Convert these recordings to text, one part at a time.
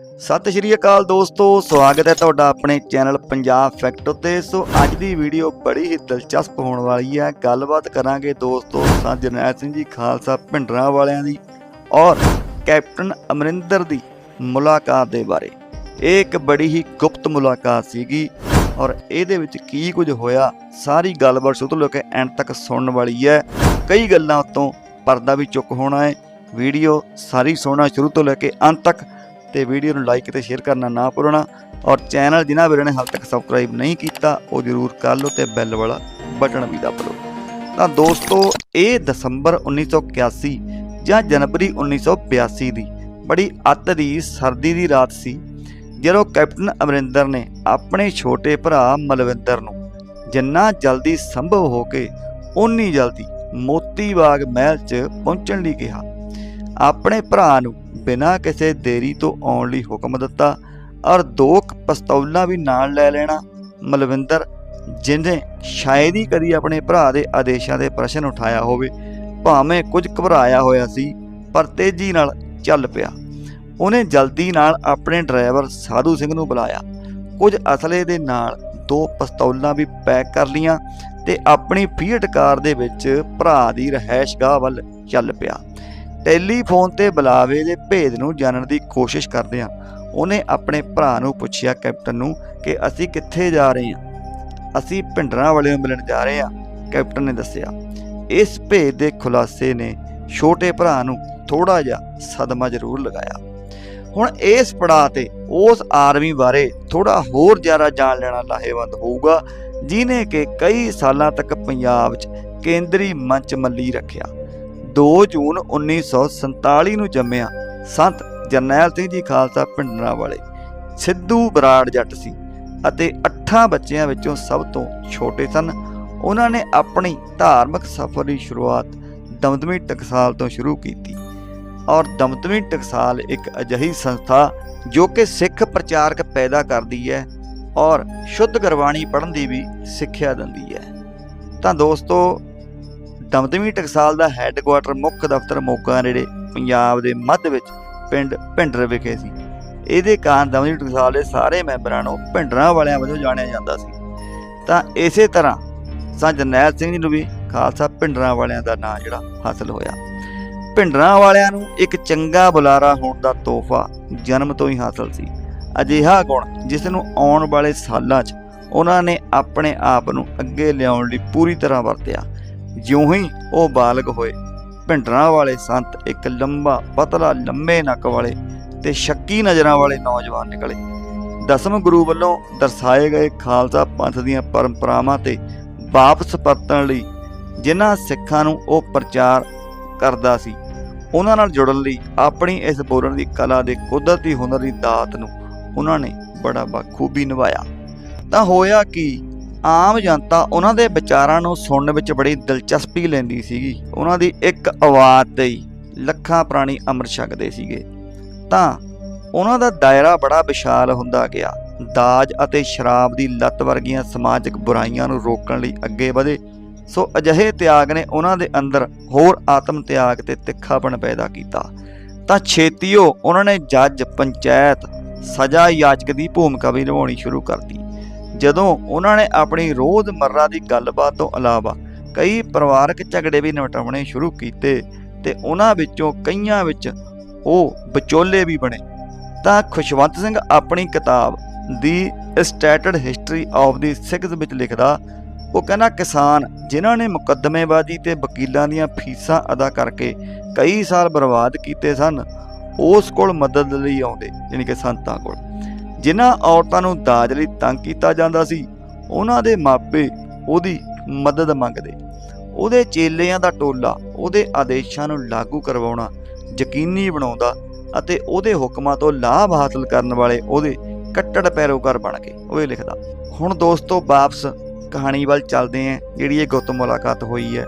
ਸਤਿ ਸ਼੍ਰੀ ਅਕਾਲ ਦੋਸਤੋ, ਸਵਾਗਤ ਹੈ ਤੁਹਾਡਾ ਆਪਣੇ ਚੈਨਲ ਪੰਜਾਬ ਫੈਕਟ ਉੱਤੇ। ਸੋ ਅੱਜ ਦੀ ਵੀਡੀਓ ਬੜੀ ਹੀ ਦਿਲਚਸਪ ਹੋਣ ਵਾਲੀ ਹੈ। ਗੱਲਬਾਤ ਕਰਾਂਗੇ ਦੋਸਤੋ ਸਾਂ ਜਰਨੈਲ ਸਿੰਘ ਜੀ, ਖਾਲਸਾ ਭਿੰਡਰਾਂ ਵਾਲਿਆਂ ਦੀ ਔਰ ਕੈਪਟਨ ਅਮਰਿੰਦਰ ਦੀ ਮੁਲਾਕਾਤ ਦੇ ਬਾਰੇ। ਇਹ ਇੱਕ ਬੜੀ ਹੀ ਗੁਪਤ ਮੁਲਾਕਾਤ ਸੀਗੀ ਔਰ ਇਹਦੇ ਵਿੱਚ ਕੀ ਕੁਝ ਹੋਇਆ, ਸਾਰੀ ਗੱਲਬਾਤ ਸ਼ੁਰੂ ਤੋਂ ਲੈ ਕੇ ਐਂਡ ਤੱਕ ਸੁਣਨ ਵਾਲੀ ਹੈ। ਕਈ ਗੱਲਾਂ ਉਤੋਂ ਪਰਦਾ ਵੀ ਚੁੱਕ ਹੋਣਾ ਹੈ। ਵੀਡੀਓ ਸਾਰੀ ਸੁਣਨਾ ਸ਼ੁਰੂ ਤੋਂ ਲੈ ਕੇ ਅੰਤ ਤੱਕ ਤੇ ਵੀਡੀਓ ਨੂੰ ਲਾਈਕ ਤੇ ਸ਼ੇਅਰ ਕਰਨਾ ਨਾ ਭੁੱਲਣਾ ਔਰ ਚੈਨਲ ਜਿਨ੍ਹਾਂ ਵੀਰਾਂ ਨੇ ਹਾਲ ਤੱਕ ਸਬਸਕ੍ਰਾਈਬ ਨਹੀਂ ਕੀਤਾ, ਉਹ ਜਰੂਰ ਕਰ ਲਓ ਤੇ ਬੈਲ ਵਾਲਾ ਬਟਨ ਵੀ ਦਬਾ ਲਓ। ਤਾਂ ਦੋਸਤੋ, ਇਹ ਦਸੰਬਰ 1981 ਜਾਂ ਜਨਵਰੀ 1982 ਦੀ ਬੜੀ ਅੱਤ ਦੀ ਸਰਦੀ ਦੀ ਰਾਤ ਸੀ, ਜਦੋਂ ਕੈਪਟਨ ਅਮਰਿੰਦਰ ਨੇ ਆਪਣੇ ਛੋਟੇ ਭਰਾ ਮਲਵਿੰਦਰ ਨੂੰ ਜਿੰਨਾ ਜਲਦੀ ਸੰਭਵ ਹੋ ਕੇ ਓਨੀ ਜਲਦੀ ਮੋਤੀ ਬਾਗ ਮਹਿਲ 'ਚ ਪਹੁੰਚਣ ਲਈ ਕਿਹਾ। ਆਪਣੇ ਭਰਾ ਨੂੰ ਬਿਨਾਂ ਕਿਸੇ ਦੇਰੀ ਤੋਂ ਆਉਣ ਲਈ ਹੁਕਮ ਦਿੱਤਾ ਔਰ ਦੋ ਪਸਤੌਲਾਂ ਵੀ ਨਾਲ ਲੈ ਲੈਣਾ। ਮਲਵਿੰਦਰ ਜਿਨੇ ਸ਼ਾਇਦ ਹੀ ਕਦੀ ਆਪਣੇ ਭਰਾ ਦੇ ਆਦੇਸ਼ਾਂ ਦੇ ਪ੍ਰਸ਼ਨ ਉਠਾਇਆ ਹੋਵੇ, ਭਾਵੇਂ ਕੁਝ ਘਬਰਾਇਆ ਹੋਇਆ ਸੀ, ਪਰ ਤੇਜ਼ੀ ਨਾਲ ਚੱਲ ਪਿਆ। ਉਹਨੇ ਜਲਦੀ ਨਾਲ ਆਪਣੇ ਡਰਾਈਵਰ ਸਾਧੂ ਸਿੰਘ ਨੂੰ ਬੁਲਾਇਆ। ਕੁਝ ਅਸਲੇ ਦੇ ਨਾਲ ਦੋ ਪਸਤੌਲਾਂ ਵੀ ਪੈਕ ਕਰ ਲੀਆਂ ਤੇ ਆਪਣੀ ਫੀਟ ਕਾਰ ਦੇ ਵਿੱਚ ਭਰਾ ਦੀ ਰਹਿائشਗਾਹ ਵੱਲ ਚੱਲ ਪਿਆ। ਟੈਲੀਫੋਨ ਤੇ ਬੁਲਾਵੇ ਦੇ ਭੇਦ ਨੂੰ ਜਾਣਨ ਦੀ ਕੋਸ਼ਿਸ਼ ਕਰਦਿਆਂ ਉਹਨੇ ਆਪਣੇ ਭਰਾ ਨੂੰ ਪੁੱਛਿਆ, ਕੈਪਟਨ ਨੂੰ, ਕਿ ਅਸੀਂ ਕਿੱਥੇ ਜਾ ਰਹੇ ਹਾਂ? ਅਸੀਂ ਭਿੰਡਰਾਂ ਵਾਲੇ ਨੂੰ ਮਿਲਣ ਜਾ ਰਹੇ ਹਾਂ, ਕੈਪਟਨ ਨੇ ਦੱਸਿਆ। ਇਸ ਭੇਦ ਦੇ ਖੁਲਾਸੇ ਨੇ ਛੋਟੇ ਭਰਾ ਨੂੰ ਥੋੜਾ ਜਿਹਾ ਸਦਮਾ ਜ਼ਰੂਰ ਲਗਾਇਆ। ਹੁਣ ਇਸ ਪੜਾਅ ਤੇ ਉਸ ਆਰਮੀ ਬਾਰੇ ਥੋੜਾ ਹੋਰ ਜ਼ਿਆਦਾ ਜਾਣ ਲੈਣਾ ਲਾਹੇਵੰਦ ਹੋਊਗਾ, ਜਿਨੇ ਕਿ ਕਈ ਸਾਲਾਂ ਤੱਕ ਪੰਜਾਬ 'ਚ ਕੇਂਦਰੀ ਮੰਚ ਮੱਲੀ ਰੱਖਿਆ। 2 ਜੂਨ 1947 ਨੂੰ ਜੰਮਿਆ ਸੰਤ ਜਰਨੈਲ ਸਿੰਘ ਜੀ ਖਾਲਸਾ ਪਿੰਡਰਾ ਵਾਲੇ। ਸਿੱਧੂ ਬਰਾੜ ਜੱਟ ਸੀ ਅਤੇ ਅੱਠਾਂ ਬੱਚਿਆਂ ਵਿੱਚੋਂ ਸਭ ਤੋਂ ਛੋਟੇ ਸਨ। ਉਹਨਾਂ ਨੇ ਆਪਣੀ ਧਾਰਮਿਕ ਸਫ਼ਰ ਦੀ ਸ਼ੁਰੂਆਤ ਦਮਦਮੀ ਟਕਸਾਲ ਤੋਂ ਸ਼ੁਰੂ ਕੀਤੀ ਔਰ ਦਮਦਮੀ ਟਕਸਾਲ ਇੱਕ ਅਜਿਹੀ ਸੰਸਥਾ ਜੋ ਕਿ ਸਿੱਖ ਪ੍ਰਚਾਰਕ ਪੈਦਾ ਕਰਦੀ ਹੈ ਔਰ ਸ਼ੁੱਧ ਗੁਰਬਾਣੀ ਪੜ੍ਹਨ ਦੀ ਵੀ ਸਿੱਖਿਆ ਦਿੰਦੀ ਹੈ। ਤਾਂ ਦੋਸਤੋ ਦਮਦਮੀ ਟਕਸਾਲ ਦਾ ਹੈੱਡਕੁਆਟਰ ਮੁੱਖ ਦਫ਼ਤਰ ਮੋਗਾ ਨੇੜੇ ਪੰਜਾਬ ਦੇ ਮੱਧ ਵਿੱਚ ਪਿੰਡ ਭਿੰਡਰ ਵਿਖੇ ਸੀ। ਇਹਦੇ ਕਾਰਨ ਦਮਦਮੀ ਟਕਸਾਲ ਦੇ ਸਾਰੇ ਮੈਂਬਰਾਂ ਨੂੰ ਭਿੰਡਰਾਂ ਵਾਲਿਆਂ ਵਜੋਂ ਜਾਣਿਆ ਜਾਂਦਾ ਸੀ। ਤਾਂ ਇਸੇ ਤਰ੍ਹਾਂ ਸਾਂ ਜਰਨੈਲ ਸਿੰਘ ਜੀ ਨੂੰ ਵੀ ਖਾਲਸਾ ਭਿੰਡਰਾਂ ਵਾਲਿਆਂ ਦਾ ਨਾਂ ਜਿਹੜਾ ਹਾਸਲ ਹੋਇਆ। ਭਿੰਡਰਾਂ ਵਾਲਿਆਂ ਨੂੰ ਇੱਕ ਚੰਗਾ ਬੁਲਾਰਾ ਹੋਣ ਦਾ ਤੋਹਫਾ ਜਨਮ ਤੋਂ ਹੀ ਹਾਸਲ ਸੀ। ਅਜਿਹਾ ਗੁਣ ਜਿਸ ਨੂੰ ਆਉਣ ਵਾਲੇ ਸਾਲਾਂ 'ਚ ਉਹਨਾਂ ਨੇ ਆਪਣੇ ਆਪ ਨੂੰ ਅੱਗੇ ਲਿਆਉਣ ਲਈ ਪੂਰੀ ਤਰ੍ਹਾਂ ਵਰਤਿਆ। ਜਿਉਂ ਹੀ ਉਹ ਬਾਲਗ ਹੋਏ। ਭਿੰਡਰਾਂ ਵਾਲੇ ਸੰਤ ਇੱਕ ਲੰਬਾ ਪਤਲਾ, ਲੰਮੇ ਨੱਕ ਵਾਲੇ ਤੇ ਸ਼ੱਕੀ ਨਜ਼ਰਾਂ ਵਾਲੇ ਨੌਜਵਾਨ ਨਿਕਲੇ। ਦਸਮ ਗੁਰੂ ਵੱਲੋਂ ਦਰਸਾਏ ਗਏ ਖਾਲਸਾ ਪੰਥ ਦੀਆਂ ਪਰੰਪਰਾਵਾਂ ਤੇ ਵਾਪਸ ਪਰਤਣ ਲਈ ਜਿਨ੍ਹਾਂ ਸਿੱਖਾਂ ਨੂੰ ਉਹ ਪ੍ਰਚਾਰ ਕਰਦਾ ਸੀ, ਉਹਨਾਂ ਨਾਲ ਜੁੜਨ ਲਈ ਆਪਣੀ ਇਸ ਬੋਲਣ ਦੀ ਕਲਾ ਦੇ ਕੁਦਰਤੀ ਹੁਨਰ ਦੀ ਦਾਤ ਨੂੰ ਉਹਨਾਂ ਨੇ ਬੜਾ ਬਖੂਬੀ ਨਿਭਾਇਆ। ਤਾਂ ਹੋਇਆ ਕਿ ਆਮ ਜਨਤਾ ਉਹਨਾਂ ਦੇ ਵਿਚਾਰਾਂ ਨੂੰ ਸੁਣਨ ਵਿੱਚ ਬੜੀ ਦਿਲਚਸਪੀ ਲੈਂਦੀ ਸੀਗੀ। ਉਹਨਾਂ ਦੀ ਇੱਕ ਆਵਾਜ਼ ਤੇ ਹੀ ਲੱਖਾਂ ਪ੍ਰਾਣੀ ਅੰਮ੍ਰਿਤ ਛਕਦੇ ਸੀਗੇ। ਤਾਂ ਉਹਨਾਂ ਦਾ ਦਾਇਰਾ ਬੜਾ ਵਿਸ਼ਾਲ ਹੁੰਦਾ ਗਿਆ। ਦਾਜ ਅਤੇ ਸ਼ਰਾਬ ਦੀ ਲੱਤ ਵਰਗੀਆਂ ਸਮਾਜਿਕ ਬੁਰਾਈਆਂ ਨੂੰ ਰੋਕਣ ਲਈ ਅੱਗੇ ਵਧੇ। ਸੋ ਅਜਿਹੇ ਤਿਆਗ ਨੇ ਉਹਨਾਂ ਦੇ ਅੰਦਰ ਹੋਰ ਆਤਮ ਤਿਆਗ ਤੇ ਤਿੱਖਾਪਣ ਪੈਦਾ ਕੀਤਾ। ਤਾਂ ਛੇਤੀਓ ਉਹਨਾਂ ਨੇ ਜੱਜ, ਪੰਚਾਇਤ, ਸਜ਼ਾ ਯਾਚਕ ਦੀ ਭੂਮਿਕਾ ਵੀ ਨਿਭਾਉਣੀ ਸ਼ੁਰੂ ਕਰਤੀ ਜਦੋਂ ਉਹਨਾਂ ਨੇ ਆਪਣੀ ਰੋਜ਼ਮਰਰਾ ਦੀ ਗੱਲਬਾਤ ਤੋਂ ਇਲਾਵਾ ਕਈ ਪਰਿਵਾਰਕ ਝਗੜੇ ਵੀ ਨਿਪਟਾਉਣੇ ਸ਼ੁਰੂ ਕੀਤੇ ਤੇ ਉਹਨਾਂ ਵਿੱਚੋਂ ਕਈਆਂ ਵਿੱਚ ਉਹ ਵਿਚੋਲੇ ਵੀ ਬਣੇ। ਤਾਂ ਖੁਸ਼ਵੰਤ ਸਿੰਘ ਆਪਣੀ ਕਿਤਾਬ ਦੀ ਸਟੈਟਡ ਹਿਸਟਰੀ ਆਫ ਦੀ ਸਿੱਖਸ ਵਿੱਚ ਲਿਖਦਾ, ਉਹ ਕਹਿੰਦਾ, ਕਿਸਾਨ ਜਿਨ੍ਹਾਂ ਨੇ ਮੁਕੱਦਮੇਬਾਜ਼ੀ ਤੇ ਵਕੀਲਾਂ ਦੀਆਂ ਫੀਸਾਂ ਅਦਾ ਕਰਕੇ ਕਈ ਸਾਲ ਬਰਬਾਦ ਕੀਤੇ ਸਨ, ਉਸ ਕੋਲ ਮਦਦ ਲਈ ਆਉਂਦੇ, ਯਾਨੀ ਕਿ ਸੰਤਾਂ ਕੋਲ। ਜਿਨ੍ਹਾਂ ਔਰਤਾਂ ਨੂੰ ਦਾਜ ਲਈ ਤੰਗ ਕੀਤਾ ਜਾਂਦਾ ਸੀ, ਉਹਨਾਂ ਦੇ ਮਾਪੇ ਉਹਦੀ ਮਦਦ ਮੰਗਦੇ। ਉਹਦੇ ਚੇਲਿਆਂ ਦਾ ਟੋਲਾ ਉਹਦੇ ਆਦੇਸ਼ਾਂ ਨੂੰ ਲਾਗੂ ਕਰਵਾਉਣਾ ਯਕੀਨੀ ਬਣਾਉਂਦਾ ਅਤੇ ਉਹਦੇ ਹੁਕਮਾਂ ਤੋਂ ਲਾਭ ਹਾਸਲ ਕਰਨ ਵਾਲੇ ਉਹਦੇ ਕੱਟੜ ਪੈਰੋਕਾਰ ਬਣ ਗਏ ਉਹ ਇਹ ਲਿਖਦਾ। ਹੁਣ ਦੋਸਤੋ ਵਾਪਸ ਕਹਾਣੀ ਵੱਲ ਚੱਲਦੇ ਆਂ ਜਿਹੜੀ ਇਹ ਗੁੱਤ ਮੁਲਾਕਾਤ ਹੋਈ ਹੈ।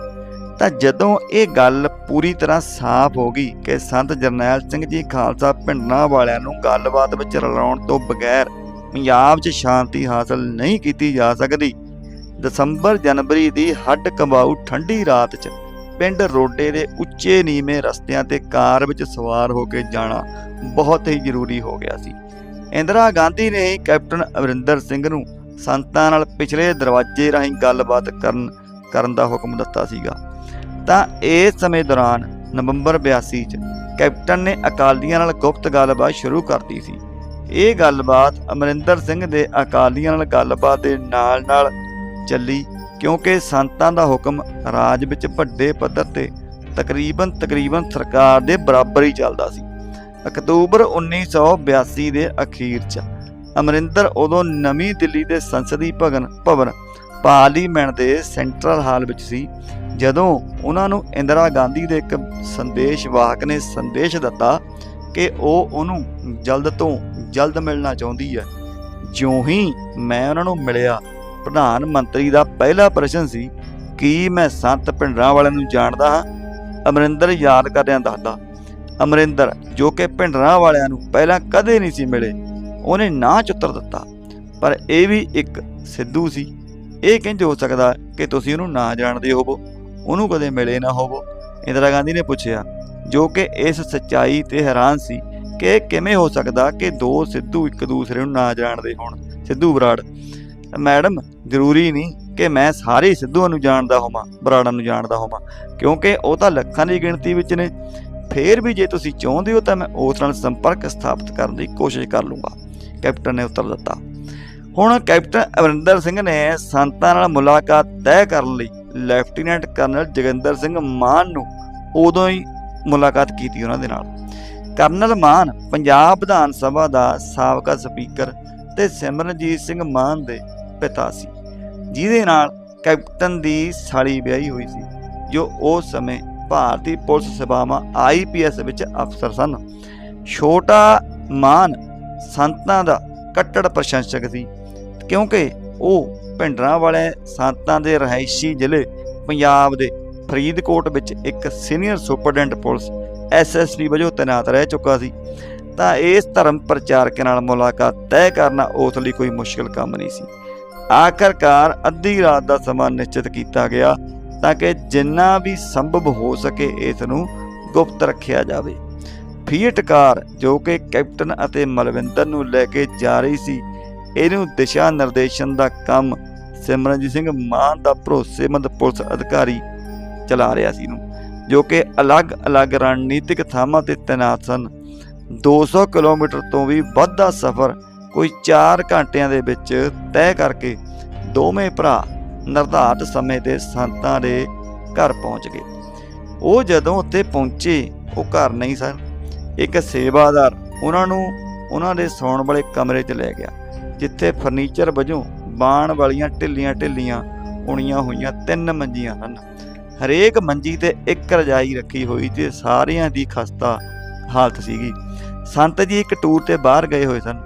ਤਾਂ ਜਦੋਂ ਇਹ ਗੱਲ ਪੂਰੀ ਤਰ੍ਹਾਂ ਸਾਫ਼ ਹੋ ਗਈ ਕਿ ਸੰਤ ਜਰਨੈਲ ਸਿੰਘ ਜੀ ਖਾਲਸਾ ਪਿੰਡਾਂ ਵਾਲਿਆਂ ਨੂੰ ਗੱਲਬਾਤ ਵਿੱਚ ਰਲਾਉਣ ਤੋਂ ਬਗੈਰ ਪੰਜਾਬ 'ਚ ਸ਼ਾਂਤੀ ਹਾਸਲ ਨਹੀਂ ਕੀਤੀ ਜਾ ਸਕਦੀ, ਦਸੰਬਰ ਜਨਵਰੀ ਦੀ ਹੱਡ ਕੰਬਾਊ ਠੰਡੀ ਰਾਤ 'ਚ ਪਿੰਡ ਰੋਡੇ ਦੇ ਉੱਚੇ ਨੀਵੇਂ ਰਸਤਿਆਂ ਤੇ ਕਾਰ ਵਿੱਚ ਸਵਾਰ ਹੋ ਕੇ ਜਾਣਾ ਬਹੁਤ ਹੀ ਜ਼ਰੂਰੀ ਹੋ ਗਿਆ ਸੀ। ਇੰਦਰਾ ਗਾਂਧੀ ਨੇ ਹੀ ਕੈਪਟਨ ਅਮਰਿੰਦਰ ਸਿੰਘ ਨੂੰ ਸੰਤਾਂ ਨਾਲ ਪਿਛਲੇ ਦਰਵਾਜ਼ੇ ਰਾਹੀਂ ਗੱਲਬਾਤ ਕਰਨ ਕਰਨ ਦਾ ਹੁਕਮ ਦਿੱਤਾ ਸੀਗਾ। ਤਾਂ ਇਸ ਸਮੇਂ ਦੌਰਾਨ ਨਵੰਬਰ 82 ਚ ਕੈਪਟਨ ਨੇ ਅਕਾਲੀਆਂ ਨਾਲ ਗੁਪਤ ਗੱਲਬਾਤ ਸ਼ੁਰੂ ਕਰਤੀ ਸੀ। ਇਹ ਗੱਲਬਾਤ ਅਮਰਿੰਦਰ ਸਿੰਘ ਦੇ ਅਕਾਲੀਆਂ ਨਾਲ ਗੱਲਬਾਤ ਦੇ ਨਾਲ-ਨਾਲ ਚੱਲੀ ਕਿਉਂਕਿ ਸੰਤਾਂ ਦਾ ਹੁਕਮ ਰਾਜ ਵਿੱਚ ਵੱਡੇ ਪੱਧਰ ਤੇ ਤਕਰੀਬਨ ਤਕਰੀਬਨ ਸਰਕਾਰ ਦੇ ਬਰਾਬਰ ਹੀ ਚੱਲਦਾ ਸੀ। ਅਕਤੂਬਰ 1982 ਦੇ ਅਖੀਰ 'ਚ ਅਮਰਿੰਦਰ ਉਦੋਂ ਨਵੀਂ ਦਿੱਲੀ ਦੇ ਸੰਸਦੀ ਭਵਨ ਭਵਨ ਪਾਰਲੀਮੈਂਟ ਦੇ ਸੈਂਟਰਲ ਹਾਲ ਵਿੱਚ ਸੀ ਜਦੋਂ ਉਹਨਾਂ ਨੂੰ ਇੰਦਰਾ ਗਾਂਧੀ ਦੇ ਇੱਕ ਸੰਦੇਸ਼ ਵਾਹਕ ਨੇ ਸੰਦੇਸ਼ ਦਿੱਤਾ ਕਿ ਉਹ ਉਹਨੂੰ ਜਲਦ ਤੋਂ ਜਲਦ ਮਿਲਣਾ ਚਾਹੁੰਦੀ ਹੈ, ਜਿਉਂ ਹੀ ਮੈਂ ਉਹਨਾਂ ਨੂੰ ਮਿਲਿਆ। ਪ੍ਰਧਾਨ ਮੰਤਰੀ ਦਾ ਪਹਿਲਾ ਪ੍ਰਸ਼ਨ ਸੀ, ਕੀ ਮੈਂ ਸੰਤ ਭਿੰਡਰਾਂ ਵਾਲਿਆਂ ਨੂੰ ਜਾਣਦਾ ਹਾਂ? ਅਮਰਿੰਦਰ ਯਾਦ ਕਰਦਿਆਂ ਦੱਸਦਾ, ਅਮਰਿੰਦਰ, ਜੋ ਕਿ ਭਿੰਡਰਾਂ ਵਾਲਿਆਂ ਨੂੰ ਪਹਿਲਾਂ ਕਦੇ ਨਹੀਂ ਸੀ ਮਿਲੇ, ਉਹਨੇ ਨਾ ਚੁੱਤਰ ਦਿੱਤਾ। ਪਰ ਇਹ ਵੀ ਇੱਕ ਸਿੱਧੂ ਸੀ। ਇਹ ਕਿੰਜ ਹੋ ਸਕਦਾ ਕਿ ਤੁਸੀਂ ਉਹਨੂੰ ਨਾ ਜਾਣਦੇ ਹੋਵੋ? ਉਹਨੂੰ ਕਦੇ ਮਿਲੇ ਨਾ ਹੋਵੋ। ਇੰਦਰਾ ਗਾਂਧੀ ਨੇ ਪੁੱਛਿਆ, ਜੋ ਕਿ ਇਸ ਸੱਚਾਈ ਤੇ ਹੈਰਾਨ ਸੀ ਕਿ ਇਹ ਕਿਵੇਂ ਹੋ ਸਕਦਾ ਕਿ ਦੋ ਸਿੱਧੂ ਇੱਕ ਦੂਸਰੇ ਨੂੰ ਨਾ ਜਾਣਦੇ ਹੋਣ। ਸਿੱਧੂ ਬਰਾੜ, ਮੈਡਮ, ਜ਼ਰੂਰੀ ਨਹੀਂ ਕਿ ਮੈਂ ਸਾਰੇ ਸਿੱਧੂਆਂ ਨੂੰ ਜਾਣਦਾ ਹੋਵਾਂ, ਬਰਾੜਾਂ ਨੂੰ ਜਾਣਦਾ ਹੋਵਾਂ, ਕਿਉਂਕਿ ਉਹ ਤਾਂ ਲੱਖਾਂ ਦੀ ਗਿਣਤੀ ਵਿੱਚ ਨੇ। ਫੇਰ ਵੀ ਜੇ ਤੁਸੀਂ ਚਾਹੁੰਦੇ ਹੋ ਤਾਂ ਮੈਂ ਉਸ ਨਾਲ ਸੰਪਰਕ ਸਥਾਪਿਤ ਕਰਨ ਦੀ ਕੋਸ਼ਿਸ਼ ਕਰ ਲੂੰਗਾ। ਕੈਪਟਨ ਨੇ ਉੱਤਰ ਦਿੱਤਾ। ਹੁਣ ਕੈਪਟਨ ਅਮਰਿੰਦਰ ਸਿੰਘ ਨੇ ਸੰਤਾਂ ਨਾਲ ਮੁਲਾਕਾਤ ਤੈਅ ਕਰਨ ਲਈ ਲੈਫਟੀਨੈਂਟ ਕਰਨਲ ਜੋਗਿੰਦਰ ਸਿੰਘ ਮਾਨ ਨੂੰ ਉਦੋਂ ਹੀ ਮੁਲਾਕਾਤ ਕੀਤੀ ਉਹਨਾਂ ਦੇ ਨਾਲ। ਕਰਨਲ ਮਾਨ ਪੰਜਾਬ ਵਿਧਾਨ ਸਭਾ ਦਾ ਸਾਬਕਾ ਸਪੀਕਰ ਤੇ ਸਿਮਰਨਜੀਤ ਸਿੰਘ ਮਾਨ ਦੇ ਪਿਤਾ ਸੀ, ਜਿਹਦੇ ਨਾਲ ਕੈਪਟਨ ਦੀ ਸਾਲੀ ਵਿਆਹੀ ਹੋਈ ਸੀ, ਜੋ ਉਸ ਸਮੇਂ ਭਾਰਤੀ ਪੁਲਿਸ ਸੇਵਾਵਾਂ ਆਈਪੀਐਸ ਵਿੱਚ ਅਫਸਰ ਸਨ। ਛੋਟਾ ਮਾਨ ਸੰਤਾਂ ਦਾ ਕੱਟੜ ਪ੍ਰਸ਼ੰਸਕ ਸੀ, ਕਿਉਂਕਿ ਉਹ ਭਿੰਡਰਾਂ ਵਾਲੇ ਸੰਤਾਂ ਦੇ ਰਹਾਇਸ਼ੀ ਜ਼ਿਲ੍ਹੇ ਪੰਜਾਬ ਦੇ ਫਰੀਦਕੋਟ ਵਿੱਚ ਇੱਕ ਸੀਨੀਅਰ ਸੁਪਰਡੈਂਟ ਪੁਲਿਸ ਐਸਐਸਪੀ ਵਜੋਂ ਤਾਇਨਾਤ ਰਹਿ ਚੁੱਕਾ ਸੀ। ਤਾਂ ਇਸ ਧਰਮ ਪ੍ਰਚਾਰਕ ਨਾਲ ਮੁਲਾਕਾਤ ਤੈਅ ਕਰਨਾ ਉਸ ਲਈ ਕੋਈ ਮੁਸ਼ਕਲ ਕੰਮ ਨਹੀਂ ਸੀ। ਆਖਰਕਾਰ ਅੱਧੀ ਰਾਤ ਦਾ ਸਮਾਂ ਨਿਸ਼ਚਿਤ ਕੀਤਾ ਗਿਆ ਤਾਂ ਕਿ ਜਿੰਨਾ ਵੀ ਸੰਭਵ ਹੋ ਸਕੇ ਇਸ ਨੂੰ ਗੁਪਤ ਰੱਖਿਆ ਜਾਵੇ। ਫੀਟ ਕਾਰ ਜੋ ਕਿ ਕੈਪਟਨ ਅਤੇ ਮਲਵਿੰਦਰ ਨੂੰ ਲੈ ਕੇ ਜਾ ਰਹੀ ਸੀ, ਇਹਨੂੰ ਦਿਸ਼ਾ ਨਿਰਦੇਸ਼ਨ ਦਾ ਕੰਮ ਸਿਮਰਨਜੀਤ ਸਿੰਘ ਮਾਨ ਦਾ ਭਰੋਸੇਮੰਦ ਪੁਲਿਸ ਅਧਿਕਾਰੀ ਚਲਾ ਰਿਹਾ ਸੀ ਨੂੰ ਜੋ ਕਿ ਅਲੱਗ-ਅਲੱਗ ਰਣਨੀਤਿਕ ਥਾਵਾਂ ਤੇ ਤੈਨਾਤ ਸਨ। 200 ਕਿਲੋਮੀਟਰ ਤੋਂ ਵੀ ਵੱਧ ਦਾ ਸਫ਼ਰ ਕੋਈ 4 ਘੰਟਿਆਂ ਦੇ ਵਿੱਚ ਤੈਅ ਕਰਕੇ ਦੋਵੇਂ ਭਰਾ ਨਿਰਧਾਰਤ ਸਮੇਂ ਤੇ ਸੰਤਾਂ ਦੇ ਘਰ ਪਹੁੰਚ ਗਏ। ਉਹ ਜਦੋਂ ਉੱਥੇ ਪਹੁੰਚੇ, ਉਹ ਘਰ ਨਹੀਂ ਸਨ। ਇੱਕ ਸੇਵਾਦਾਰ ਉਹਨਾਂ ਨੂੰ ਉਹਨਾਂ ਦੇ ਸੌਣ ਵਾਲੇ ਕਮਰੇ 'ਚ ਲੈ ਗਿਆ, ਜਿੱਥੇ ਫਰਨੀਚਰ ਵਜੋਂ ਬਾਣ ਵਾਲੀਆਂ ਢਿੱਲੀਆਂ ਢਿੱਲੀਆਂ ਉਣੀਆਂ ਹੋਈਆਂ ਤਿੰਨ ਮੰਜੀਆਂ ਹਨ। ਹਰੇਕ ਮੰਜੀ ਤੇ ਇੱਕ ਰਜਾਈ ਰੱਖੀ ਹੋਈ ਤੇ ਸਾਰਿਆਂ ਦੀ ਖਸਤਾ ਹਾਲਤ ਸੀਗੀ। ਸੰਤ ਜੀ ਇੱਕ ਟੂਰ ਤੇ ਬਾਹਰ ਗਏ ਹੋਏ ਸਨ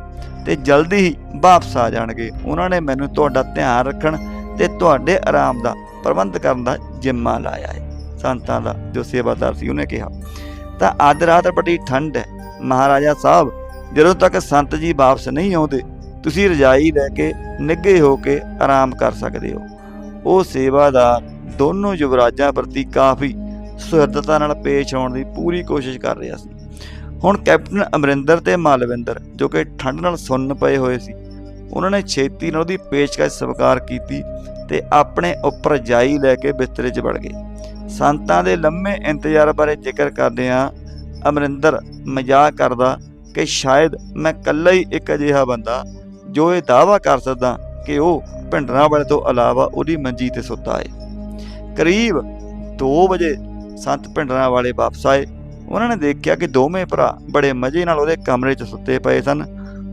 ਤੇ ਜਲਦੀ ਹੀ ਵਾਪਸ ਆ ਜਾਣਗੇ। ਉਹਨਾਂ ਨੇ ਮੈਨੂੰ ਤੁਹਾਡਾ ਧਿਆਨ ਰੱਖਣ ਤੇ ਤੁਹਾਡੇ ਆਰਾਮ ਦਾ ਪ੍ਰਬੰਧ ਕਰਨ ਦਾ ਜਿੰਮਾ ਲਾਇਆ ਹੈ। ਸੰਤਾਂ ਦਾ ਜੋ ਸੇਵਾਦਾਰ ਸੀ, ਉਹਨੇ ਕਿਹਾ, ਤਾਂ ਅੱਜ ਰਾਤ ਬੜੀ ਠੰਡ ਹੈ। ਮਹਾਰਾਜਾ ਸਾਹਿਬ, ਜਦੋਂ ਤੱਕ ਸੰਤ ਜੀ ਵਾਪਸ ਨਹੀਂ ਆਉਂਦੇ ਤੁਸੀਂ ਰਜਾਈ ਲੈ ਕੇ ਨਿੱਘੇ ਹੋ ਕੇ ਆਰਾਮ ਕਰ ਸਕਦੇ ਹੋ। ਉਹ ਸੇਵਾਦਾਰ ਦੋਨੋਂ ਯੁਵਰਾਜਾਂ ਪ੍ਰਤੀ ਕਾਫੀ ਸੁਹਿਰਦਤਾ ਨਾਲ ਪੇਸ਼ ਆਉਣ ਦੀ ਪੂਰੀ ਕੋਸ਼ਿਸ਼ ਕਰ ਰਿਹਾ ਸੀ। ਹੁਣ ਕੈਪਟਨ ਅਮਰਿੰਦਰ ਤੇ ਮਾਲਵਿੰਦਰ, ਜੋ ਕਿ ਠੰਡ ਨਾਲ ਸੁੰਨ ਪਏ ਹੋਏ ਸੀ, ਉਹਨਾਂ ਨੇ ਛੇਤੀ ਨਾਲ ਉਹਦੀ ਪੇਸ਼ਕਸ਼ ਸਵੀਕਾਰ ਕੀਤੀ ਤੇ ਆਪਣੇ ਉੱਪਰ ਜਾਈ ਲੈ ਕੇ ਬਿਸਤਰੇ 'ਚ ਵੜ ਗਏ। ਸੰਤਾਂ ਦੇ ਲੰਮੇ ਇੰਤਜ਼ਾਰ ਬਾਰੇ ਜ਼ਿਕਰ ਕਰਦਿਆਂ ਅਮਰਿੰਦਰ ਮਜ਼ਾਕ ਕਰਦਾ ਕਿ ਸ਼ਾਇਦ ਮੈਂ ਇਕੱਲਾ ਹੀ ਇੱਕ ਅਜਿਹਾ ਬੰਦਾ ਜੋ ਇਹ ਦਾਅਵਾ ਕਰ ਸਕਦਾ ਕਿ ਉਹ ਭਿੰਡਰਾਂ ਵਾਲੇ ਤੋਂ ਇਲਾਵਾ ਉਹਦੀ ਮੰਜੀ ਤੇ ਸੁੱਤਾ ਹੈ ਕਰੀਬ 2 ਵਜੇ ਸੰਤ ਭਿੰਡਰਾਂ ਵਾਲੇ ਵਾਪਸ ਆਏ। ਉਹਨਾਂ ਨੇ ਦੇਖਿਆ ਕਿ ਦੋਵੇਂ ਭਰਾ ਬੜੇ ਮਜ਼ੇ ਨਾਲ ਉਹਦੇ ਕਮਰੇ 'ਚ ਸੁੱਤੇ ਪਏ ਸਨ।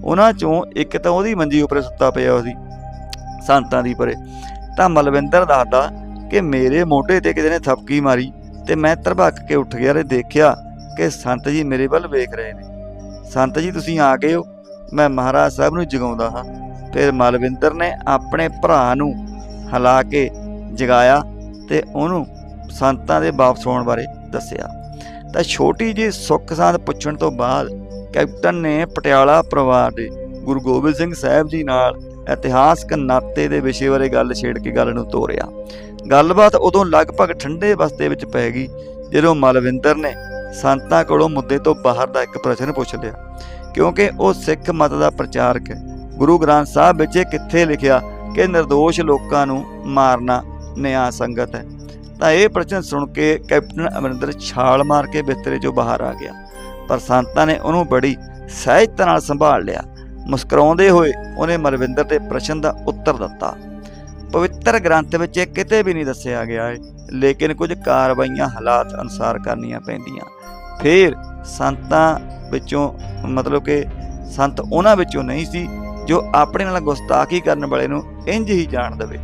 ਉਹਨਾਂ 'ਚੋਂ ਇੱਕ ਤਾਂ ਉਹਦੀ ਮੰਜੀ ਉੱਪਰ ਸੁੱਤਾ ਪਿਆ ਹੋਇਆ ਸੀ, ਸੰਤਾਂ ਦੀ ਪਰੇ। ਤਾਂ ਮਲਵਿੰਦਰ ਦੱਸਦਾ ਕਿ ਮੇਰੇ ਮੋਢੇ ਤੇ ਕਿਸੇ ਨੇ ਥਪਕੀ ਮਾਰੀ ਤੇ ਮੈਂ ਤਰਭੱਕ ਕੇ ਉੱਠ ਗਿਆ ਤੇ ਦੇਖਿਆ ਕਿ ਸੰਤ ਜੀ ਮੇਰੇ ਵੱਲ ਵੇਖ ਰਹੇ ਨੇ। ਸੰਤ ਜੀ, ਤੁਸੀਂ ਆ ਗਏ ਹੋ। ਮੈਂ ਮਹਾਰਾਜ ਸਾਹਿਬ ਨੂੰ ਜਗਾਉਂਦਾ ਹਾਂ ਫਿਰ ਮਲਵਿੰਦਰ ਨੇ ਆਪਣੇ ਭਰਾ ਨੂੰ ਹਿਲਾ ਕੇ ਜਗਾਇਆ ਤੇ ਉਹਨੂੰ ਸੰਤਾਂ ਦੇ ਵਾਪਸ ਆਉਣ ਬਾਰੇ ਦੱਸਿਆ। ਤਾਂ ਛੋਟੀ ਜਿਹੀ ਸੁੱਖ ਸਾਂਦ ਪੁੱਛਣ ਤੋਂ ਬਾਅਦ ਕੈਪਟਨ ਨੇ ਪਟਿਆਲਾ ਪਰਿਵਾਰ ਦੇ ਗੁਰੂ ਗੋਬਿੰਦ ਸਿੰਘ ਸਾਹਿਬ ਜੀ ਨਾਲ ਇਤਿਹਾਸਕ ਨਾਤੇ ਦੇ ਵਿਸ਼ੇ ਬਾਰੇ ਗੱਲ ਛੇੜ ਕੇ ਗੱਲ ਨੂੰ ਤੋਰਿਆ। ਗੱਲਬਾਤ ਉਦੋਂ ਲਗਭਗ ਠੰਡੇ ਬਸਤੇ ਵਿੱਚ ਪੈ ਗਈ ਜਦੋਂ ਮਲਵਿੰਦਰ ਨੇ ਸੰਤਾਂ ਕੋਲੋਂ ਮੁੱਦੇ ਤੋਂ ਬਾਹਰ ਦਾ ਇੱਕ ਪ੍ਰਸ਼ਨ ਪੁੱਛ ਲਿਆ। ਕਿਉਂਕਿ ਉਹ ਸਿੱਖ ਮਤ ਦਾ ਪ੍ਰਚਾਰਕ ਹੈ। ਗੁਰੂ ਗ੍ਰੰਥ ਸਾਹਿਬ ਵਿੱਚ ਇਹ ਕਿੱਥੇ ਲਿਖਿਆ ਕਿ નિર્ਦੋਸ਼ ਲੋਕਾਂ ਨੂੰ ਮਾਰਨਾ ਨਿਆਂ ਸੰਗਤ ਹੈ। ਤਾਂ ਇਹ ਪ੍ਰਸ਼ਨ ਸੁਣ ਕੇ ਕੈਪਟਨ ਅਮਰਿੰਦਰ ਛਾਲ ਮਾਰ ਕੇ ਬਿਸਤਰੇ 'ਚੋਂ ਬਾਹਰ ਆ ਗਿਆ। ਪਰ ਸੰਤਾਂ ਨੇ ਉਹਨੂੰ ਬੜੀ ਸਹਿਜਤਾ ਨਾਲ ਸੰਭਾਲ ਲਿਆ। ਮੁਸਕਰਾਉਂਦੇ ਹੋਏ ਉਹਨੇ ਮਰਵਿੰਦਰ ਦੇ ਪ੍ਰਸ਼ਨ ਦਾ ਉੱਤਰ ਦਿੱਤਾ। ਪਵਿੱਤਰ ਗ੍ਰੰਥ ਵਿੱਚ ਇਹ ਕਿਤੇ ਵੀ ਨਹੀਂ ਦੱਸਿਆ ਗਿਆ ਹੈ ਲੇਕਿਨ ਕੁਝ ਕਾਰਵਾਈਆਂ ਹਾਲਾਤ ਅਨੁਸਾਰ ਕਰਨੀਆਂ ਪੈਂਦੀਆਂ। ਫਿਰ ਸੰਤਾਂ ਵਿੱਚੋਂ, ਮਤਲਬ ਕਿ ਸੰਤ ਉਹਨਾਂ ਵਿੱਚੋਂ ਨਹੀਂ ਸੀ ਜੋ ਆਪਣੇ ਨਾਲ ਗੁਸਤਾਖੀ ਕਰਨ ਵਾਲੇ ਨੂੰ ਇੰਜ ਹੀ ਜਾਣ ਦੇਵੇ।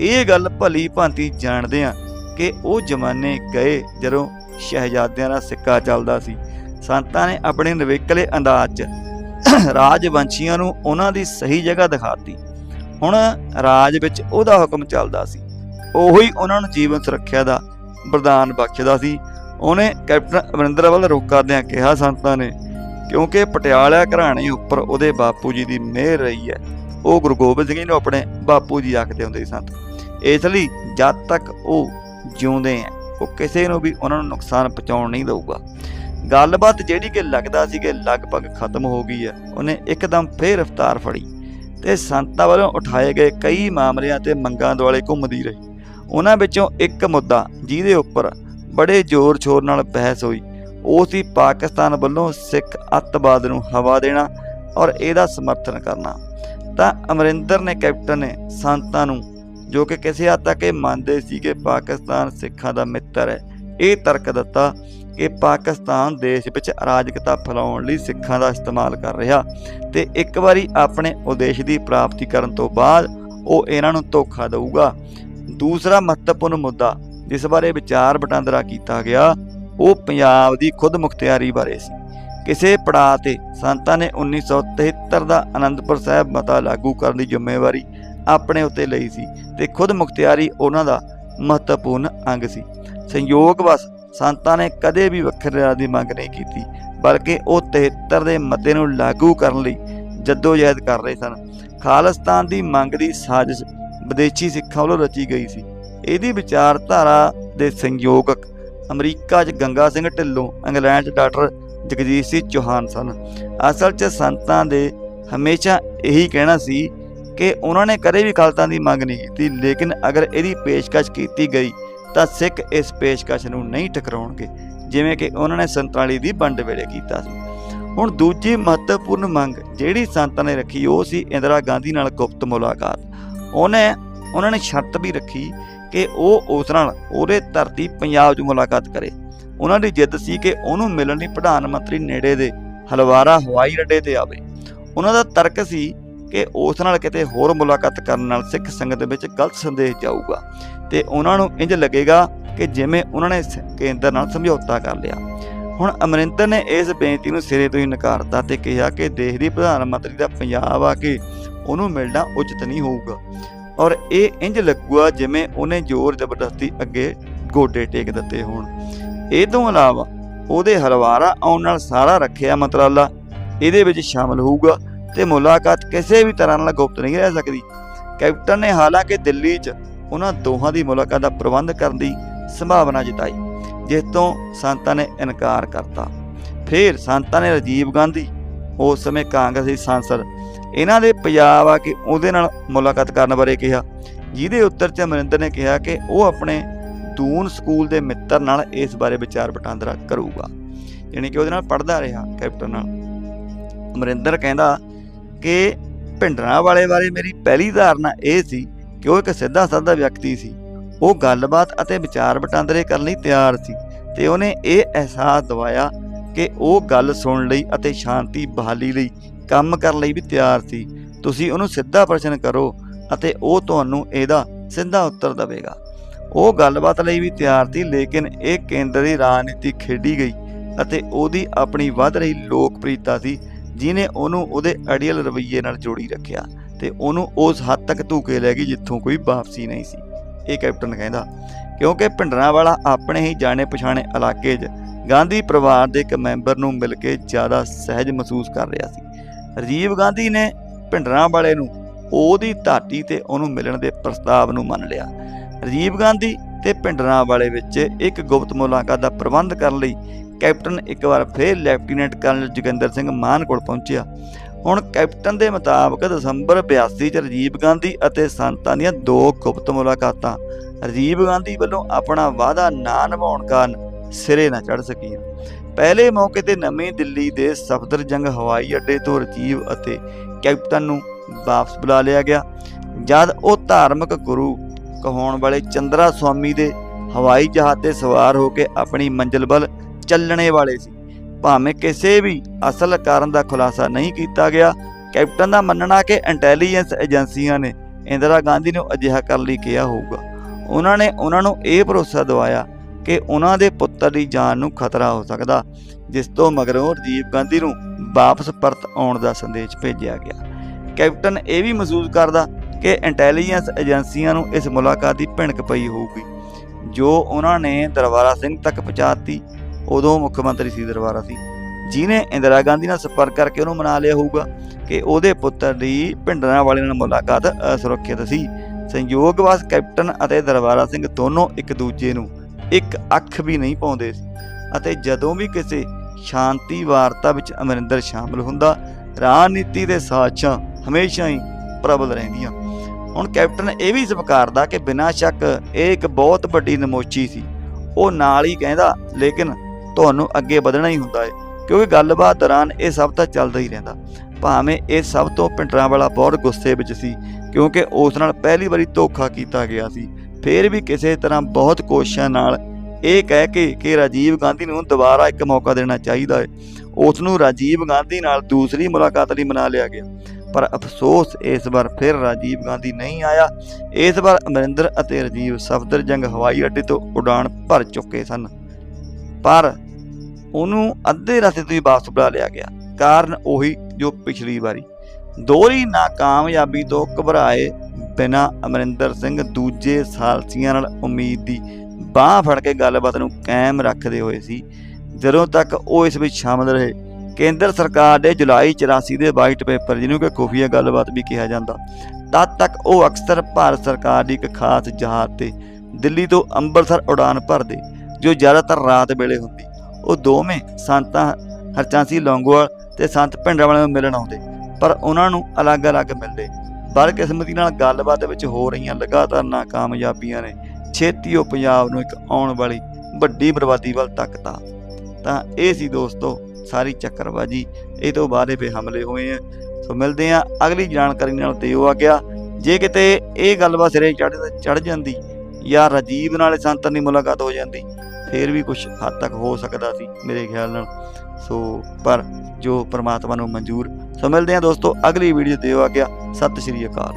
ਇਹ ਗੱਲ ਭਲੀ ਭਾਂਤੀ ਜਾਣਦੇ ਆ ਕਿ ਉਹ ਜ਼ਮਾਨੇ ਗਏ ਜਦੋਂ ਸ਼ਹਿਜ਼ਾਦਿਆਂ ਦਾ ਸਿੱਕਾ ਚੱਲਦਾ ਸੀ। ਸੰਤਾਂ ਨੇ ਆਪਣੇ ਨਵੇਕਲੇ ਅੰਦਾਜ਼ 'ਚ ਰਾਜਵੰਸ਼ੀਆਂ ਨੂੰ ਉਹਨਾਂ ਦੀ ਸਹੀ ਜਗ੍ਹਾ ਦਿਖਾਤੀ। ਹੁਣ ਰਾਜ ਵਿੱਚ ਉਹਦਾ ਹੁਕਮ ਚੱਲਦਾ ਸੀ। ਉਹੀ ਉਹਨਾਂ ਨੂੰ ਜੀਵਨ ਸੁਰੱਖਿਆ ਦਾ ਵਰਦਾਨ ਬਖਸ਼ਦਾ ਸੀ। ਉਹਨੇ ਕੈਪਟਨ ਅਮਰਿੰਦਰ ਵੱਲ ਰੁਖ ਕਰਦਿਆਂ ਕਿਹਾ, ਸੰਤਾਂ ਨੇ, ਕਿਉਂਕਿ ਪਟਿਆਲਾ ਘਰਾਣੇ ਉੱਪਰ ਉਹਦੇ ਬਾਪੂ ਜੀ ਦੀ ਮਿਹਰ ਰਹੀ ਹੈ, ਉਹ ਗੁਰੂ ਗੋਬਿੰਦ ਸਿੰਘ ਜੀ ਨੂੰ ਆਪਣੇ ਬਾਪੂ ਜੀ ਆਖਦੇ ਹੁੰਦੇ ਸੰਤ। ਇਸ ਲਈ ਜਦ ਤੱਕ ਉਹ ਜਿਉਂਦੇ ਆ ਉਹ ਕਿਸੇ ਨੂੰ ਵੀ ਉਹਨਾਂ ਨੂੰ ਨੁਕਸਾਨ ਪਹੁੰਚਾਉਣ ਨਹੀਂ ਦਊਗਾ। ਗੱਲਬਾਤ ਜਿਹੜੀ ਕਿ ਲੱਗਦਾ ਸੀ ਕਿ ਲਗਭਗ ਖਤਮ ਹੋ ਗਈ ਹੈ ਉਹਨੇ ਇੱਕਦਮ ਫੇਰ ਰਫ਼ਤਾਰ ਫੜੀ ਤੇ ਸੰਤਾਂ ਵੱਲੋਂ ਉਠਾਏ ਗਏ ਕਈ ਮਾਮਲਿਆਂ ਤੇ ਮੰਗਾਂ ਦੁਆਲੇ ਘੁੰਮਦੀ ਰਹੀ। ਉਹਨਾਂ ਵਿੱਚੋਂ ਇੱਕ ਮੁੱਦਾ ਜਿਹਦੇ ਉੱਪਰ ਬੜੇ ਜ਼ੋਰ-ਸ਼ੋਰ ਨਾਲ ਬਹਿਸ ਹੋਈ। ਉਹ ਸੀ ਪਾਕਿਸਤਾਨ ਵੱਲੋਂ ਸਿੱਖ ਅੱਤਵਾਦ ਨੂੰ ਹਵਾ ਦੇਣਾ ਔਰ ਇਹਦਾ ਸਮਰਥਨ ਕਰਨਾ। ਤਾਂ ਅਮਰਿੰਦਰ ਨੇ ਕੈਪਟਨ ਨੇ ਸੰਤਾਂ ਨੂੰ, ਜੋ ਕਿ ਕਿਸੇ ਹੱਦ ਤੱਕ ਇਹ ਮੰਨਦੇ ਸੀ ਕਿ ਪਾਕਿਸਤਾਨ ਸਿੱਖਾਂ ਦਾ ਮਿੱਤਰ ਹੈ, ਇਹ ਤਰਕ ਦਿੱਤਾ ਕਿ ਪਾਕਿਸਤਾਨ ਦੇਸ਼ ਵਿੱਚ ਅਰਾਜਕਤਾ ਫੈਲਾਉਣ ਲਈ ਸਿੱਖਾਂ ਦਾ ਇਸਤੇਮਾਲ ਕਰ ਰਿਹਾ ਤੇ ਇੱਕ ਵਾਰੀ ਆਪਣੇ ਉਦੇਸ਼ ਦੀ ਪ੍ਰਾਪਤੀ ਕਰਨ ਤੋਂ ਬਾਅਦ ਉਹ ਇਹਨਾਂ ਨੂੰ ਧੋਖਾ ਦੇਊਗਾ। ਦੂਸਰਾ ਮਹੱਤਵਪੂਰਨ ਮੁੱਦਾ ਜਿਸ ਬਾਰੇ ਵਿਚਾਰ ਵਟਾਂਦਰਾ ਕੀਤਾ ਗਿਆ, ਉਹ ਪੰਜਾਬ ਦੀ ਖੁਦ ਮੁਖਤਿਆਰੀ ਬਾਰੇ ਸੀ। ਕਿਸੇ ਪੜਾਅ ਤੇ ਸੰਤਾਂ ਨੇ 1973 ਦਾ ਅਨੰਦਪੁਰ ਸਾਹਿਬ ਮਤਾ ਲਾਗੂ ਕਰਨ ਦੀ ਜ਼ਿੰਮੇਵਾਰੀ ਆਪਣੇ ਉੱਤੇ ਲਈ ਸੀ ਤੇ ਖੁਦ ਮੁਖਤਿਆਰੀ ਉਹਨਾਂ ਦਾ ਮਹੱਤਵਪੂਰਨ ਅੰਗ ਸੀ। ਸੰਯੋਗਵਸ ਸੰਤਾਂ ਨੇ ਕਦੇ ਵੀ ਵੱਖਰੇ ਰਾਜ ਦੀ ਮੰਗ ਨਹੀਂ ਕੀਤੀ, ਬਲਕਿ ਉਹ 73 ਦੇ ਮਤੇ ਨੂੰ ਲਾਗੂ ਕਰਨ ਲਈ ਜਦੋਜਹਿਦ ਕਰ ਰਹੇ ਸਨ। ਖਾਲਿਸਤਾਨ ਦੀ ਮੰਗ ਦੀ ਸਾਜ਼ਿਸ਼ ਵਿਦੇਸ਼ੀ ਸਿੱਖਾਂ ਵੱਲੋਂ ਰਚੀ ਗਈ ਸੀ। ਇਹਦੀ ਵਿਚਾਰਧਾਰਾ ਦੇ ਸੰਯੋਗਕ ਅਮਰੀਕਾ 'ਚ ਗੰਗਾ ਸਿੰਘ ਢਿੱਲੋਂ, ਇੰਗਲੈਂਡ 'ਚ ਡਾਕਟਰ ਜਗਜੀਤ ਸਿੰਘ ਚੌਹਾਨ ਸਨ। ਅਸਲ 'ਚ ਸੰਤਾਂ ਦੇ ਹਮੇਸ਼ਾ ਇਹੀ ਕਹਿਣਾ ਸੀ ਕਿ ਉਹਨਾਂ ਨੇ ਕਦੇ ਵੀ ਖਾਲਤਾਂ ਦੀ ਮੰਗ ਨਹੀਂ ਕੀਤੀ, ਲੇਕਿਨ ਅਗਰ ਇਹਦੀ ਪੇਸ਼ਕਸ਼ ਕੀਤੀ ਗਈ, ਤਾਂ ਸਿੱਖ ਇਸ ਪੇਸ਼ਕਸ਼ ਨੂੰ ਨਹੀਂ ਟਕਰਾਉਣਗੇ ਜਿਵੇਂ ਕਿ ਉਹਨਾਂ ਨੇ 47 ਦੀ ਵੰਡ ਵੇਲੇ ਕੀਤਾ ਸੀ। ਹੁਣ ਦੂਜੀ ਮਹੱਤਵਪੂਰਨ ਮੰਗ ਜਿਹੜੀ ਸੰਤਾਂ ਨੇ ਰੱਖੀ, ਉਹ ਸੀ ਇੰਦਰਾ ਗਾਂਧੀ ਨਾਲ ਗੁਪਤ ਮੁਲਾਕਾਤ। ਉਹਨੇ, ਉਹਨਾਂ ਨੇ ਸ਼ਰਤ ਵੀ ਰੱਖੀ ਕਿ ਉਹ ਉਸ ਨਾਲ ਉਹਦੇ ਧਰਤੀ ਪੰਜਾਬ 'ਚ ਮੁਲਾਕਾਤ ਕਰੇ। ਉਹਨਾਂ ਦੀ ਜਿੱਦ ਸੀ ਕਿ ਉਹਨੂੰ ਮਿਲਣ ਲਈ ਪ੍ਰਧਾਨ ਮੰਤਰੀ ਨੇੜੇ ਦੇ ਹਲਵਾਰਾ ਹਵਾਈ ਅੱਡੇ ਤੇ ਆਵੇ। ਉਹਨਾਂ ਦਾ ਤਰਕ ਸੀ ਕਿ ਉਸ ਨਾਲ ਕਿਤੇ ਹੋਰ ਮੁਲਾਕਾਤ ਕਰਨ ਨਾਲ ਸਿੱਖ ਸੰਗਤ ਵਿੱਚ ਗਲਤ ਸੰਦੇਸ਼ ਜਾਊਗਾ ਤੇ ਉਹਨਾਂ ਨੂੰ ਇੰਜ ਲੱਗੇਗਾ ਕਿ ਜਿਵੇਂ ਉਹਨਾਂ ਨੇ ਕੇਂਦਰ ਨਾਲ ਸਮਝੌਤਾ ਕਰ ਲਿਆ। ਹੁਣ ਅਮਰਿੰਦਰ ਨੇ ਇਸ ਬੇਨਤੀ ਨੂੰ ਸਿਰੇ ਤੋਂ ਹੀ ਨਕਾਰਤਾ ਤੇ ਕਿਹਾ ਕਿ ਦੇਸ਼ ਦੀ ਪ੍ਰਧਾਨ ਮੰਤਰੀ ਦਾ ਪੰਜਾਬ ਆ ਕੇ ਉਹਨੂੰ ਮਿਲਣਾ ਉਚਿਤ ਨਹੀਂ ਹੋਊਗਾ। ਔਰ ਇਹ ਇੰਜ ਲੱਗੂਗਾ ਜਿਵੇਂ ਉਹਨੇ ਜ਼ੋਰ ਜ਼ਬਰਦਸਤੀ ਅੱਗੇ ਗੋਡੇ ਟੇਕ ਦਿੱਤੇ ਹੋਣ। ਇਹ ਤੋਂ ਇਲਾਵਾ ਉਹਦੇ ਹਲਵਾਰਾ ਆਉਣ ਨਾਲ ਸਾਰਾ ਰੱਖਿਆ ਮੰਤਰਾਲਾ। ਇਹਦੇ ਵਿੱਚ ਸ਼ਾਮਲ ਹੋਊਗਾ ਤੇ ਮੁਲਾਕਾਤ ਕਿਸੇ ਵੀ ਤਰ੍ਹਾਂ ਨਾਲ ਗੁਪਤ ਨਹੀਂ ਰਹਿ ਸਕਦੀ। ਕੈਪਟਨ ਨੇ ਹਾਲਾਂਕਿ ਦਿੱਲੀ 'ਚ ਉਹਨਾਂ ਦੋਹਾਂ ਦੀ ਮੁਲਾਕਾਤ ਦਾ ਪ੍ਰਬੰਧ ਕਰਨ ਦੀ ਸੰਭਾਵਨਾ ਜਤਾਈ, ਜਿਸ ਤੋਂ ਸੰਤਾਂ ਨੇ ਇਨਕਾਰ ਕਰਤਾ। ਫਿਰ ਸੰਤਾਂ ਨੇ ਰਾਜੀਵ ਗਾਂਧੀ, ਉਸ ਸਮੇਂ ਕਾਂਗਰਸੀ ਸੰਸਦ ਇਹਨਾਂ ਦੇ ਪੰਜਾਬ ਆ ਕੇ ਉਹਦੇ ਨਾਲ ਮੁਲਾਕਾਤ ਕਰਨ ਬਾਰੇ ਕਿਹਾ। ਜਿਹਦੇ ਉੱਤਰ 'ਚ ਅਮਰਿੰਦਰ ਨੇ ਕਿਹਾ ਕਿ ਉਹ ਆਪਣੇ ਦੂਨ ਸਕੂਲ ਦੇ ਮਿੱਤਰ ਨਾਲ ਇਸ ਬਾਰੇ ਵਿਚਾਰ ਵਟਾਂਦਰਾ ਕਰੂਗਾ। ਯਾਨੀ ਕਿ ਉਹਦੇ ਨਾਲ ਪੜਦਾ ਰਿਹਾ ਕੈਪਟਨ ਨਾਲ। ਅਮਰਿੰਦਰ ਕਹਿੰਦਾ ਕਿ ਭਿੰਡਰਾਂ ਵਾਲੇ ਬਾਰੇ ਮੇਰੀ ਪਹਿਲੀ ਧਾਰਨਾ ਇਹ ਸੀ ਕਿ ਉਹ ਇੱਕ ਸਿੱਧਾ ਸਾਦਾ ਵਿਅਕਤੀ ਸੀ। ਉਹ ਗੱਲਬਾਤ ਅਤੇ ਵਿਚਾਰ ਵਟਾਂਦਰੇ ਕਰਨ ਲਈ ਤਿਆਰ ਸੀ ਤੇ ਉਹਨੇ ਇਹ ਅਹਿਸਾਸ ਦਿਵਾਇਆ ਕਿ ਉਹ ਗੱਲ ਸੁਣਨ ਲਈ ਅਤੇ ਸ਼ਾਂਤੀ ਬਹਾਲੀ ਲਈ ਕੰਮ ਕਰਨ ਲਈ ਵੀ ਤਿਆਰ ਸੀ। ਤੁਸੀਂ ਉਹਨੂੰ ਸਿੱਧਾ ਪ੍ਰਸ਼ਨ ਕਰੋ ਅਤੇ ਉਹ ਤੁਹਾਨੂੰ ਇਹਦਾ ਸਿੱਧਾ ਉੱਤਰ ਦੇਵੇਗਾ। ਉਹ ਗੱਲਬਾਤ ਲਈ ਵੀ ਤਿਆਰ ਸੀ, ਲੇਕਿਨ ਇਹ ਕੇਂਦਰੀ ਰਾਜਨੀਤੀ ਖੇਡੀ ਗਈ ਅਤੇ ਉਹਦੀ ਆਪਣੀ ਵੱਧ ਰਹੀ ਲੋਕਪ੍ਰਿਯਤਾ ਸੀ ਜਿਨੇ ਉਹਨੂੰ ਉਹਦੇ ਅੜੀਅਲ ਰਵੱਈਏ ਨਾਲ ਜੋੜੀ ਰੱਖਿਆ ਤੇ ਉਹਨੂੰ ਉਸ ਹੱਦ ਤੱਕ ਧੂਕੇ ਲੈ ਗਈ ਜਿੱਥੋਂ ਕੋਈ ਵਾਪਸੀ ਨਹੀਂ ਸੀ। ਇਹ ਕੈਪਟਨ ਕਹਿੰਦਾ, ਕਿਉਂਕਿ ਭਿੰਡਰਾਂ ਵਾਲਾ ਆਪਣੇ ਹੀ ਜਾਣੇ ਪਛਾਣੇ ਇਲਾਕੇ 'ਚ ਗਾਂਧੀ ਪਰਿਵਾਰ ਦੇ ਇੱਕ ਮੈਂਬਰ ਨੂੰ ਮਿਲ ਕੇ ਜ਼ਿਆਦਾ ਸਹਿਜ ਮਹਿਸੂਸ ਕਰ ਰਿਹਾ ਸੀ। ਰਾਜੀਵ ਗਾਂਧੀ ਨੇ ਭਿੰਡਰਾਂ ਵਾਲੇ ਨੂੰ ਉਹਦੀ ਧਾਤੀ ਤੇ ਉਹਨੂੰ ਮਿਲਣ ਦੇ ਪ੍ਰਸਤਾਵ ਨੂੰ ਮੰਨ ਲਿਆ। ਰਾਜੀਵ ਗਾਂਧੀ ਤੇ ਭਿੰਡਰਾਂ ਵਾਲੇ ਵਿੱਚ ਇੱਕ ਗੁਪਤ ਮੁਲਾਕਾਤ ਦਾ ਪ੍ਰਬੰਧ ਕਰਨ ਲਈ ਕੈਪਟਨ ਇੱਕ ਵਾਰ ਫਿਰ ਲੈਫਟੀਨੈਂਟ ਕਰਨਲ ਜੋਗਿੰਦਰ ਸਿੰਘ ਮਾਨ ਕੋਲ ਪਹੁੰਚਿਆ। ਹੁਣ ਕੈਪਟਨ ਦੇ ਮੁਤਾਬਕ ਦਸੰਬਰ 82 ਚ ਰਾਜੀਵ ਗਾਂਧੀ ਅਤੇ ਸੰਤਾਂ ਦੀਆਂ ਦੋ ਗੁਪਤ ਮੁਲਾਕਾਤਾਂ, ਰਾਜੀਵ ਗਾਂਧੀ ਵੱਲੋਂ ਆਪਣਾ ਵਾਅਦਾ ਨਾ ਨਿਭਾਉਣ ਕਾਰਨ ਸਿਰੇ ਨਾ ਚੜ ਸਕੀਆਂ। ਪਹਿਲੇ ਮੌਕੇ ਤੇ ਨਵੀਂ ਦਿੱਲੀ ਦੇ ਸਫਦਰਜੰਗ ਹਵਾਈ ਅੱਡੇ ਤੋਂ ਰਾਜੀਵ ਅਤੇ ਕੈਪਟਨ ਨੂੰ ਵਾਪਸ ਬੁਲਾ ਲਿਆ ਗਿਆ, ਜਦ ਉਹ ਧਾਰਮਿਕ ਗੁਰੂ ਕਹਾਉਣ ਵਾਲੇ ਚੰਦਰਾ ਸਵਾਮੀ ਦੇ ਹਵਾਈ ਜਹਾਜ਼ ਤੇ ਸਵਾਰ ਹੋ ਕੇ ਆਪਣੀ ਮੰਜ਼ਿਲ ਵੱਲ ਚੱਲਣੇ ਵਾਲੇ ਸੀ। ਭਾਵੇਂ ਕਿਸੇ ਵੀ ਅਸਲ ਕਾਰਨ ਦਾ ਖੁਲਾਸਾ ਨਹੀਂ ਕੀਤਾ ਗਿਆ, ਕੈਪਟਨ ਦਾ ਮੰਨਣਾ ਕਿ ਇੰਟੈਲੀਜੈਂਸ ਏਜੰਸੀਆਂ ਨੇ ਇੰਦਰਾ ਗਾਂਧੀ ਨੂੰ ਅਜਿਹਾ ਕਰਨ ਲਈ ਕਿਹਾ ਹੋਊਗਾ। ਉਹਨਾਂ ਨੇ ਉਹਨਾਂ ਨੂੰ ਇਹ ਭਰੋਸਾ ਦਿਵਾਇਆ ਕਿ ਉਹਨਾਂ ਦੇ ਪੁੱਤਰ ਦੀ ਜਾਨ ਨੂੰ ਖਤਰਾ ਹੋ ਸਕਦਾ, ਜਿਸ ਤੋਂ ਮਗਰੋਂ ਰਾਜੀਵ ਗਾਂਧੀ ਨੂੰ ਵਾਪਸ ਪਰਤ ਆਉਣ ਦਾ ਸੰਦੇਸ਼ ਭੇਜਿਆ ਗਿਆ। ਕੈਪਟਨ ਇਹ ਵੀ ਮਹਿਸੂਸ ਕਰਦਾ ਕਿ ਇੰਟੈਲੀਜੈਂਸ ਏਜੰਸੀਆਂ ਨੂੰ ਇਸ ਮੁਲਾਕਾਤ ਦੀ ਭਿਣਕ ਪਈ ਹੋਊਗੀ। ਜੋ ਉਹਨਾਂ ਨੇ ਦਰਬਾਰਾ ਸਿੰਘ ਤੱਕ ਪਹੁੰਚਾਤੀ, ਉਦੋਂ ਮੁੱਖ ਮੰਤਰੀ ਸੀ ਦਰਬਾਰਾ ਸਿੰਘ। ਜਿਨੇ ਇੰਦਰਾ ਗਾਂਧੀ ਨਾਲ ਸੰਪਰਕ ਕਰਕੇ ਉਹਨੂੰ ਮਨਾ ਲਿਆ ਹੋਊਗਾ ਕਿ ਉਹਦੇ ਪੁੱਤਰ ਦੀ ਭਿੰਡਰਾਂ ਵਾਲੇ ਨਾਲ ਮੁਲਾਕਾਤ ਅਸੁਰੱਖਿਅਤ ਸੀ। ਸੰਯੋਗਵਸ ਕੈਪਟਨ ਅਤੇ ਦਰਬਾਰਾ ਸਿੰਘ ਦੋਨੋਂ ਇੱਕ ਦੂਜੇ ਨੂੰ ਇੱਕ ਅੱਖ ਵੀ ਨਹੀਂ ਪਾਉਂਦੇ ਸੀ। ਅਤੇ ਜਦੋਂ ਵੀ ਕਿਸੇ ਸ਼ਾਂਤੀ ਵਾਰਤਾ ਵਿੱਚ ਅਮਰਿੰਦਰ ਸ਼ਾਮਲ ਹੁੰਦਾ, ਰਾਜਨੀਤੀ ਦੇ ਸਾਜ਼ਿਸ਼ਾਂ ਹਮੇਸ਼ਾ ਹੀ ਪ੍ਰਬਲ ਰਹਿੰਦੀਆਂ। ਹੁਣ ਕੈਪਟਨ ਇਹ ਵੀ ਸਵੀਕਾਰਦਾ ਕਿ ਬਿਨਾਂ ਸ਼ੱਕ ਇਹ ਇੱਕ ਬਹੁਤ ਵੱਡੀ ਨਮੋਚੀ ਸੀ। ਉਹ ਨਾਲ ਹੀ ਕਹਿੰਦਾ, ਲੇਕਿਨ ਤੁਹਾਨੂੰ ਅੱਗੇ ਵਧਣਾ ਹੀ ਹੁੰਦਾ ਹੈ ਕਿਉਂਕਿ ਗੱਲਬਾਤ ਦੌਰਾਨ ਇਹ ਸਭ ਤਾਂ ਚੱਲਦਾ ਹੀ ਰਹਿੰਦਾ। ਭਾਵੇਂ ਇਹ ਸਭ ਤੋਂ ਪਿੰਡਰਾਂ ਵਾਲਾ ਬਹੁਤ ਗੁੱਸੇ ਵਿੱਚ ਸੀ, ਕਿਉਂਕਿ ਉਸ ਨਾਲ ਪਹਿਲੀ ਵਾਰੀ ਧੋਖਾ ਕੀਤਾ ਗਿਆ ਸੀ। ਫਿਰ ਵੀ ਕਿਸੇ ਤਰ੍ਹਾਂ ਬਹੁਤ ਕੋਸ਼ਿਸ਼ਾਂ ਨਾਲ ਇਹ ਕਹਿ ਕੇ ਕਿ ਰਾਜੀਵ ਗਾਂਧੀ ਨੂੰ ਦੁਬਾਰਾ ਇੱਕ ਮੌਕਾ ਦੇਣਾ ਚਾਹੀਦਾ ਹੈ। ਉਸ ਨੂੰ ਰਾਜੀਵ ਗਾਂਧੀ ਨਾਲ ਦੂਸਰੀ ਮੁਲਾਕਾਤ ਲਈ ਮਨਾ ਲਿਆ ਗਿਆ। ਪਰ ਅਫਸੋਸ, ਇਸ ਵਾਰ ਫਿਰ ਰਾਜੀਵ ਗਾਂਧੀ ਨਹੀਂ ਆਇਆ। ਇਸ ਵਾਰ ਅਮਰਿੰਦਰ ਅਤੇ ਰਾਜੀਵ ਸਫਦਰਜੰਗ ਹਵਾਈ ਅੱਡੇ ਤੋਂ ਉਡਾਨ ਭਰ ਚੁੱਕੇ ਸਨ। ਪਰ ਉਹਨੂੰ ਅੱਧੇ ਰਸਤੇ ਤੋਂ ਹੀ ਵਾਪਸ ਬੁਲਾ ਲਿਆ ਗਿਆ। ਕਾਰਨ ਉਹੀ ਜੋ ਪਿਛਲੀ ਵਾਰੀ। ਦੋਹਰੀ ਨਾਕਾਮਯਾਬੀ ਤੋਂ ਘਬਰਾਏ ਬਿਨਾ ਅਮਰਿੰਦਰ ਸਿੰਘ ਦੂਜੇ ਸਾਲਸੀਆਂ ਨਾਲ ਉਮੀਦ ਦੀ ਬਾਹ ਫੜ ਕੇ ਗੱਲਬਾਤ ਨੂੰ ਕਾਇਮ ਰੱਖਦੇ ਹੋਏ ਸੀ। ਜਦੋਂ ਤੱਕ ਉਹ ਇਸ ਵਿੱਚ ਸ਼ਾਮਲ ਰਹੇ, ਕੇਂਦਰ ਸਰਕਾਰ ਦੇ ਜੁਲਾਈ 84 ਦੇ ਵਾਈਟ ਪੇਪਰ, ਜਿਹਨੂੰ ਕਿ ਖੁਫੀਆ ਗੱਲਬਾਤ ਵੀ ਕਿਹਾ ਜਾਂਦਾ, ਤਦ ਤੱਕ ਉਹ ਅਕਸਰ ਭਾਰਤ ਸਰਕਾਰ ਦੀ ਇੱਕ ਖਾਸ ਜਹਾਜ਼ ਤੇ ਦਿੱਲੀ ਤੋਂ ਅੰਮ੍ਰਿਤਸਰ ਉਡਾਨ ਭਰਦੇ, ਜੋ ਜ਼ਿਆਦਾਤਰ ਰਾਤ ਵੇਲੇ ਹੁੰਦੀ। ਉਹ ਦੋਵੇਂ ਸੰਤਾਂ ਹਰਚਾਂਸੀ, ਲੌਂਗੋਵਾਲ ਤੇ ਸੰਤ ਭਿੰਡਰਾਂਵਾਲੇ ਨੂੰ ਮਿਲਣ ਆਉਂਦੇ। ਪਰ ਉਹਨਾਂ ਨੂੰ ਅਲੱਗ-ਅਲੱਗ ਮਿਲਦੇ। ਬਦਕਿਸਮਤੀ ਨਾਲ ਗੱਲਬਾਤ ਵਿੱਚ ਹੋ ਰਹੀਆਂ ਲਗਾਤਾਰ ਨਾਕਾਮਯਾਬੀਆਂ ਨੇ ਛੇਤੀ ਉਹ ਪੰਜਾਬ ਨੂੰ ਇੱਕ ਆਉਣ ਵਾਲੀ ਵੱਡੀ ਬਰਬਾਦੀ ਵੱਲ ਤੱਕਤਾ। ਤਾਂ ਇਹ ਸੀ ਦੋਸਤੋ, ਸਾਰੀ ਚੱਕਰਬਾਜੀ ਇਹ ਤੋਂ ਬਾਅਦ ਇਹ ਹਮਲੇ ਹੋਏ ਆ। ਸੋ ਮਿਲਦੇ ਆ ਅਗਲੀ ਜਾਣਕਾਰੀ ਨਾਲ ਦਿਓ ਆ ਗਿਆ। ਜੇ ਕਿਤੇ ਇਹ ਗੱਲਬਾਤ ਸਿਰੇ ਚੜ ਚੜ ਜਾਂਦੀ ਜਾਂ ਰਾਜੀਵ ਨਾਲ ਸੰਤਨ ਦੀ ਮੁਲਾਕਾਤ ਹੋ ਜਾਂਦੀ, ਫੇਰ ਵੀ ਕੁਝ ਹੱਦ ਤੱਕ ਹੋ ਸਕਦਾ ਸੀ ਮੇਰੇ ਖਿਆਲ ਨਾਲ। ਸੋ, ਪਰ ਜੋ ਪ੍ਰਮਾਤਮਾ ਨੂੰ ਮਨਜ਼ੂਰ ਸੋ ਮਿਲਦੇ ਹਾਂ ਦੋਸਤੋ, ਅਗਲੀ ਵੀਡੀਓ ਦਿਓ ਆ ਗਿਆ। ਸਤਿ ਸ਼੍ਰੀ ਅਕਾਲ।